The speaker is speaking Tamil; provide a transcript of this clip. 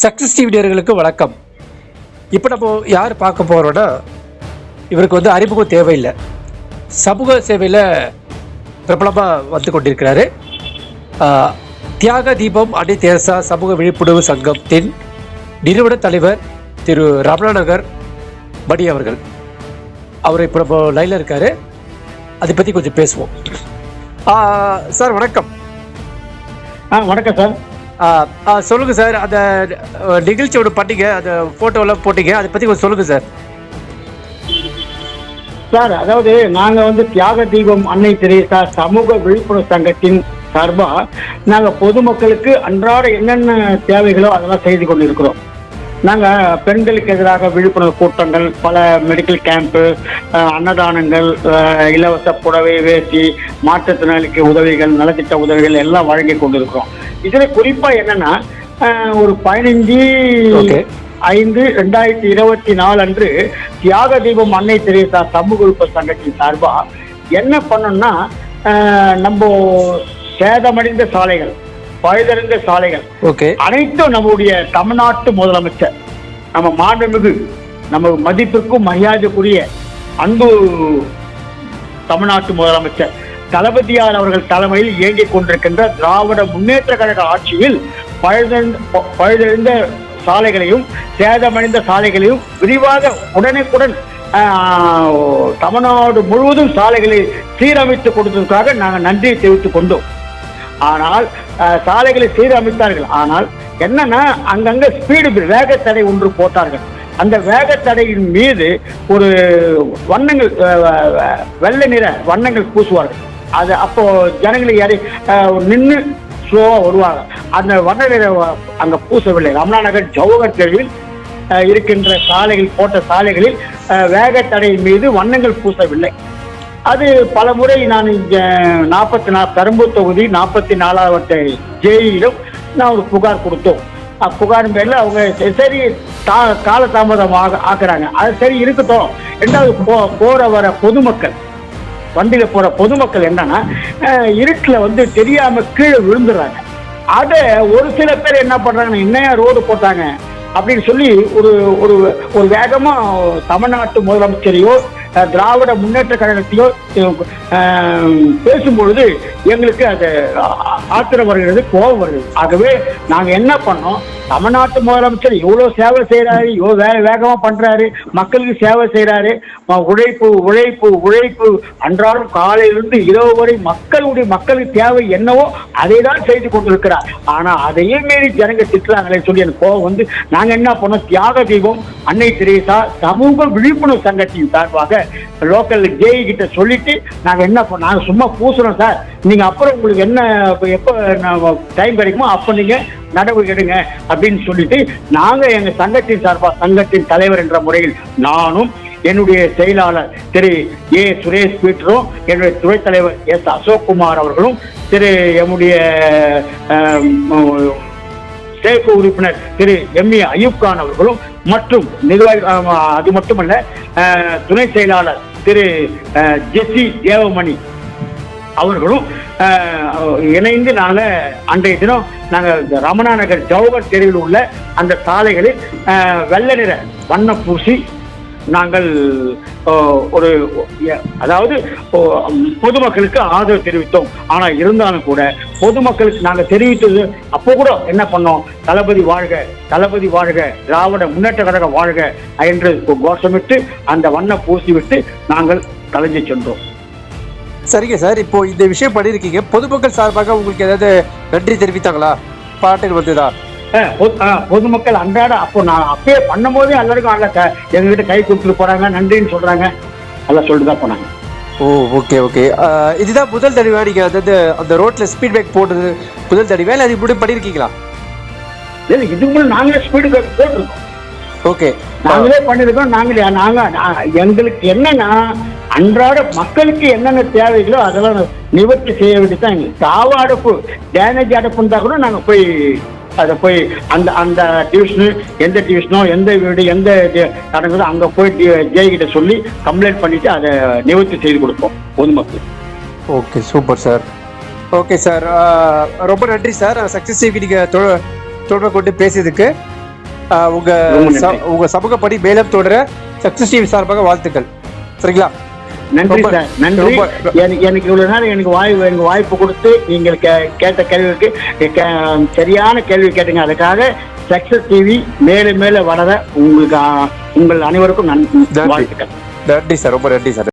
சக்ஸஸ் டிவிடியர்களுக்கு வணக்கம். இப்போ நம்ம யார் பார்க்க போகிறோன்னா இவருக்கு வந்து அறிமுகம் தேவையில்லை. சமூக சேவையில் பிரபலமாக வந்து கொண்டிருக்கிறாரு. தியாக தீபம் அன்னை தேரசா சமூக விழிப்புணர்வு சங்கத்தின் நிறுவன தலைவர் திரு ரமணநகர் மணி அவர்கள். அவர் இப்போ நம்ம லைனில் இருக்கார். அதை பற்றி கொஞ்சம் பேசுவோம். சார் வணக்கம். ஆ வணக்கம் சார். சொல்லுங்கள் சொல்லுங்க சார். அந்த அஹ், நிகழ்ச்சி ஒன்று அந்த போட்டோலாம் போட்டிங்க அதை பற்றி கொஞ்சம் சொல்லுங்க சார். சார் அதாவது நாங்கள் வந்து தியாக தீபம் அன்னை தெரேசா சமூக விழிப்புணர்வு சங்கத்தின் சார்பாக நாங்கள் பொதுமக்களுக்கு அன்றாட என்னென்ன தேவைகளோ அதெல்லாம் செய்து கொண்டிருக்கிறோம். நாங்கள் பெண்களுக்கு எதிராக விழிப்புணர்வு கூட்டங்கள் பல மெடிக்கல் கேம்ப்பு அன்னதானங்கள் இலவச புடவை வேட்டி மாற்றுத்திறனாளிக்கு உதவிகள் நலத்திட்ட உதவிகள் எல்லாம் வழங்கி கொண்டிருக்கிறோம். இதுல குறிப்பா என்னன்னா ஒரு பதினஞ்சு. ஐந்து ரெண்டாயிரத்தி இருபத்தி நாலு அன்று தியாக தீபம் அன்னை தெரேசா சமூக விழிப்பு சங்கத்தின் சார்பா என்ன பண்ணோம்னா நம்ம சேதமடைந்த சாலைகள் பழுதடைந்த சாலைகள் ஓகே அனைத்தும் நம்முடைய தமிழ்நாட்டு முதலமைச்சர் நம்ம மாண்புமிகு நம்ம மதிப்பிற்கும் மரியாதைக்குரிய அன்பு தமிழ்நாட்டு முதலமைச்சர் தளபதியார் அவர்கள் தலைமையில் இயங்கிக் கொண்டிருக்கின்ற திராவிட முன்னேற்ற கழக ஆட்சியில் பழுதெழுந்த ப- சாலைகளையும் சேதமடைந்த சாலைகளையும் விரிவாக உடனுக்குடன் தமிழ்நாடு முழுவதும் சாலைகளை சீரமைத்து கொடுத்ததுக்காக நாங்கள் நன்றியை தெரிவித்துக் கொண்டோம். ஆனால் சாலைகளை சீரமைத்தார்கள். ஆனால் என்னன்னா அங்கங்க ஸ்பீடு வேகத்தடை ஒன்று போட்டார்கள். அந்த வேகத்தடையின் மீது ஒரு வண்ணங்கள் வெள்ளை நிற வண்ணங்கள் பூசுவார்கள். அது அப்போ ஜனங்களை யாரை நின்று ஸ்லோவாக வருவாங்க. அந்த வண்ண அங்கே பூசவில்லை. அங்க பூசவில்லை ஜவஹர் தெருவில் இருக்கின்ற சாலைகள் போட்ட சாலைகளில் வேக வேகத்தடையின் மீது வண்ணங்கள் பூசவில்லை. அது பல முறை நான் இங்கே நாற்பத்தி நாலு பெரம்பூர் தொகுதி நாற்பத்தி நாலாவது ஜேயிலும் நான் ஒரு புகார் கொடுத்தோம். அஹ் புகாரின் அவங்க சரி, சரி தா ஆக ஆக்குறாங்க. அது சரி இருக்கட்டும். ரெண்டாவது போ போகிற வர பொதுமக்கள் வண்டியில போற பொதுமக்கள் என்னன்னா இருட்டில் இருட்டுல வந்து தெரியாம கீழே விழுந்துடுறாங்க அதை ஒரு சில பேர் என்ன பண்றாங்கன்னா என்னையா ரோடு போட்டாங்க அப்படின்னு சொல்லி ஒரு ஒரு ஒரு வேகமா தமிழ்நாட்டு முதலமைச்சரையோ திராவிட முன்னேற்ற கழகத்தையோ பேசும்பொழுது எங்களுக்கு அது ஆத்திரம் வருகிறது கோபம் வருகிறது. ஆகவே நாங்க என்ன பண்ணோம் தமிழ்நாட்டு முதலமைச்சர் இவ்வளோ சேவை செய்யறாரு இவ்வளோ வே வேகமா பண்றாரு மக்களுக்கு சேவை செய்யறாரு உழைப்பு உழைப்பு உழைப்பு. அன்றாடம் காலையிலிருந்து இரவு வரை மக்களுடைய மக்களுக்கு தேவை என்னவோ அதை தான் செய்து கொண்டிருக்கிறார். ஆனா அதையே மீறி ஜனங்க திட்டுறாங்களே சொல்லி எனக்கு கோபம் வந்து நாங்க என்ன பண்ணோம்? தியாக தீபம் அன்னை தெரேசா சமூக விழிப்புணர்வு சங்கத்தின் சார்பாக லோக்கல் ஜேஇ கிட்ட சொல்லிட்டு நாங்க என்ன பண்ணோம் நாங்க சும்மா பூசுறோம் சார். நீங்க அப்புறம் உங்களுக்கு என்ன எப்போ எப்ப டைம் கிடைக்குமோ அப்ப நீங்க நடவடிக்கை எடுங்க அப்படின்னு சொல்லிட்டு நாங்க எங்க சங்கத்தின் சார்பா சங்கத்தின் தலைவர் என்ற முறையில் நானும் என்னுடைய செயலாளர் திரு ஏ சுரேஷ் பீட்டரும் என்னுடைய துறை தலைவர் எஸ் அசோக்குமார் அவர்களும் திரு எம்முடைய சேர்ப்பு உறுப்பினர் திரு எம் ஏ அயூப்கான் அவர்களும் மற்றும் நிர்வாகி அது மட்டுமல்ல துணை செயலாளர் திரு ஜெஸ்ஸி தேவமணி அவர்களும் இணைந்து நாங்கள் அன்றைய தினம் நாங்கள் ரமணா நகர் ஜவஹர் தெருவில் உள்ள அந்த சாலைகளில் வெள்ள நிற வண்ணம் பூசி நாங்கள் ஒரு அதாவது பொதுமக்களுக்கு ஆதரவு தெரிவித்தோம். ஆனால் இருந்தாலும் கூட பொதுமக்களுக்கு நாங்கள் தெரிவித்தது அப்போ கூட என்ன பண்ணோம்? தளபதி வாழ்க தளபதி வாழ்க திராவிட முன்னேற்ற கழக வாழ்க என்று கோஷமிட்டு அந்த வண்ணம் பூசிவிட்டு நாங்கள் கலைஞ்சு சென்றோம். சரிங்க சார் இப்போ இந்த விஷயம் பண்ணியிருக்கீங்க. பொதுமக்கள் சார்பாக உங்களுக்கு ஏதாவது நன்றி தெரிவித்தாங்களா? பாட்டில் வந்துதா? பொதுமக்கள் அன்றாட அப்போ நான் அப்பயே பண்ணும்போதே எல்லாருக்கும் அல்ல க- எங்ககிட்ட கை கொடுத்துட்டு போறாங்க நன்றின்னு சொல்றாங்க. எல்லாம் சொல்லிட்டு தான் போனாங்க. Oh okay okay. இதுதான் முதல் தடவை நீங்க அதாவது அந்த ரோட்ல ஸ்பீட் பிரேக் போடுறது. முதல் தடவை இல்லை அதுக்கு முன்னாடி பண்ணியிருக்கீங்களா? இல்லை இதுக்கு முன்னாடி நாங்களே ஸ்பீடு பிரேக் போட்டிருக்கோம். ஓகே. நாங்களே பண்ணிருக்கோம். நாங்களே நாங்க நான் எங்களுக்கு என்னன்னா அன்றாட மக்களுக்கு என்னென்ன தேவைகளோ அதெல்லாம் நிவர்த்தி செய்ய வேண்டியதுதான் எங்களுக்கு. தாவ டேமேஜ் அடப்பு இருந்தா கூட நாங்க போய் அதை போய் அந்த அந்த டிவிஷனு எந்த டிவிஷனோ எந்த வீடு எந்த இது நடக்குதோ அங்கே போய் ஜெய்கிட்ட சொல்லி கம்ப்ளைண்ட் பண்ணிட்டு அதை நிவர்த்தி செய்து கொடுப்போம் பொதுமக்கள். Okay super sir. Okay sir ரொம்ப நன்றி சார். சக்ஸஸ் டிவி நீங்கள் தொடர்பு கொண்டு பேசியதுக்கு. உங்க. உங்க சமூக பணி மேலும் தொடர சக்சஸ் டிவி சார்பாக வாழ்த்துக்கள். சரிங்களா? நன்றி சார். நன்றி. எனக்கு இவ்வளவு நேரம் எனக்கு வாய்ப்பு எனக்கு வாய்ப்பு கொடுத்து நீங்கள் கேட்ட கேள்விக்கு சரியான கேள்வி கேட்டீங்க. அதுக்காக சக்சஸ் டிவி மேலும் மேலும் வளர உங்களுக்கு உங்கள் அனைவருக்கும் நன்றி. வாழ்த்துக்கள். நன்றி சார். ரொம்ப நன்றி சார்.